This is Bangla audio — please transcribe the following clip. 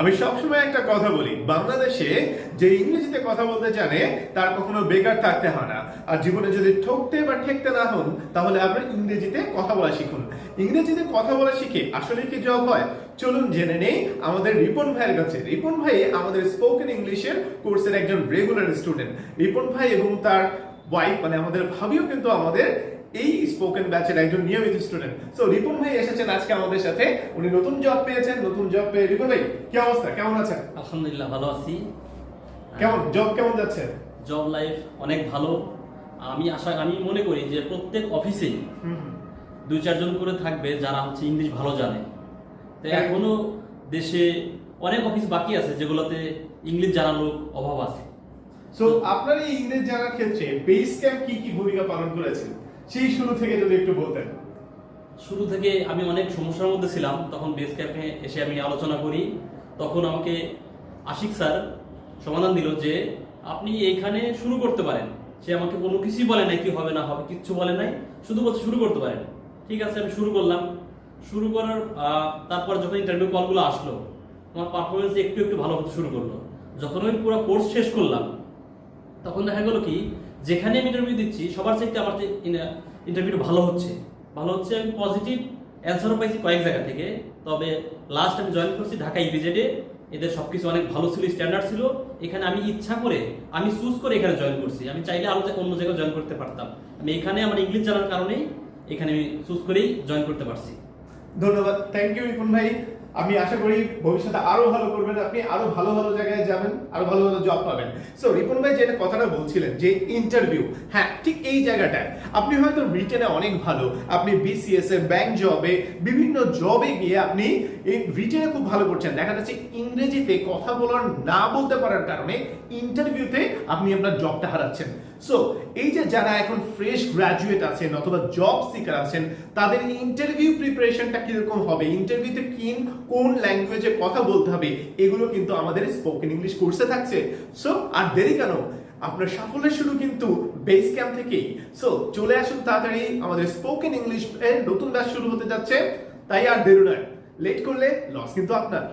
আমি সবসময় একটা কথা বলি, বাংলাদেশে যে ইংরেজিতে কথা বলতে জানে, তার কখনো বেকার থাকতে হয় না। আর জীবনে যদি ঠকতে বা ঠেকতে না হন, তাহলে আপনার ইংরেজিতে কথা বলা শিখুন। ইংরেজিতে কথা বলা শিখে আসলে কি জব হয়? চলুন জেনে নেই, আমাদের রিপন ভাইয়ের কাছে। রিপন ভাই আমাদের স্পোকেন ইংলিশের কোর্সের একজন রেগুলার স্টুডেন্ট রিপন ভাই এবং তার ওয়াইফ মানে আমাদের ভাবিও কিন্তু আমাদের এই স্পোকেন ব্যাচের একজন নিয়মিত স্টুডেন্ট সো রিপন ভাই এসেছেন আজকে আমাদের সাথে। উনি নতুন জব পেয়েছেন নতুন জব পেয়ে রিপন ভাই কি অবস্থা? কেমন আছেন? আলহামদুলিল্লাহ ভালো আছি। কেমন? জব কেমন যাচ্ছে? জব লাইফ অনেক ভালো। আমি আশা আমি মনে করি যে প্রত্যেক অফিসেই দুই চারজন করে থাকবে যারা হচ্ছে ইংলিশ ভালো জানে। তো হ্যাঁ। এখনও দেশে অনেক অফিস বাকি আছে যেগুলোতে ইংলিশ জানার লোক অভাব আছে। সো আপনার এই ইংরেজ জানার ক্ষেত্রে বেস ক্যাম্প কি কি ভূমিকা পালন করেছে সেই শুরু থেকে যদি একটু বলতেন। শুরু থেকে আমি অনেক সমস্যার মধ্যে ছিলাম। তখন বেস ক্যাম্পে এসে আমি আলোচনা করি। তখন আমাকে আশিক স্যার সমাধান দিল যে, আপনি এইখানে শুরু করতে পারেন। সে আমাকে কোনো কিছুই বলে নাই কি হবে না হবে, কিচ্ছু বলে নাই। শুধু বলছে শুরু করতে পারেন। ঠিক আছে, আমি শুরু করলাম। শুরু করার তারপর যখন ইন্টারভিউ কলগুলো আসলো, আমার পারফরমেন্স একটু একটু ভালো হতে শুরু করল। যখন আমি পুরো কোর্স শেষ করলাম তখন দেখা গেলো কি, যেখানে আমি ইন্টারভিউ দিচ্ছি, সবার চাইতে আমার ইন্টারভিউটা ভালো হচ্ছে। ভালো হচ্ছে, আমি পজিটিভ অ্যান্সারও পাইছি কয়েক জায়গা থেকে। তবে লাস্ট আমি জয়েন করছি ঢাকা ইপিজেডে এদের সবকিছু অনেক ভালো ছিল স্ট্যান্ডার্ড ছিল। এখানে আমি ইচ্ছা করে, আমি চুজ করে এখানে জয়েন করছি। আমি চাইলে আরও অন্য জায়গায় জয়েন করতে পারতাম। আমি এখানে আমার ইংলিশ জানার কারণেই এখানে আমি চুজ করেই জয়েন করতে পারছি। ধন্যবাদ। থ্যাংক ইউ রিপন ভাই। আমি আশা করি ভবিষ্যতে আরও ভালো করবেন, আপনি আরও ভালো ভালো জায়গায় যাবেন, আরও ভালো ভালো জব পাবেন। সো রিপন ভাই যেটা কথাটা বলছিলেন, যে ইন্টারভিউ হ্যাঁ ঠিক এই জায়গাটায়। আপনি হয়তো রিটেনে অনেক ভালো, আপনি বিসিএস এ ব্যাংক জবে বিভিন্ন জবে গিয়ে আপনি এই রিটেনে খুব ভালো করছেন। দেখা যাচ্ছে ইংরেজিতে কথা বলার না বলতে পারার কারণে ইন্টারভিউতে আপনি আপনার জবটা হারাচ্ছেন। সো এই যে যারা এখন ফ্রেশ গ্রাজুয়েট আছেন অথবা জব সিকার আছেন, তাদের ইন্টারভিউ প্রিপারেশনটা কীরকম হবে? ইন্টারভিউতে কিন কোন ল্যাঙ্গুয়েজে কথা বলতে হবে, এগুলো কিন্তু আমাদের স্পোকেন ইংলিশ কোর্সে থাকছে। সো আর দেরি কেন? আপনার সাফল্যের শুরু কিন্তু বেস ক্যাম্প থেকেই। সো চলে আসুন তাড়াতাড়ি, আমাদের স্পোকেন ইংলিশ এর নতুন ব্যাচ শুরু হতে যাচ্ছে। তাই আর দেরি নয়। লেট করলে লস কিন্তু আপনার।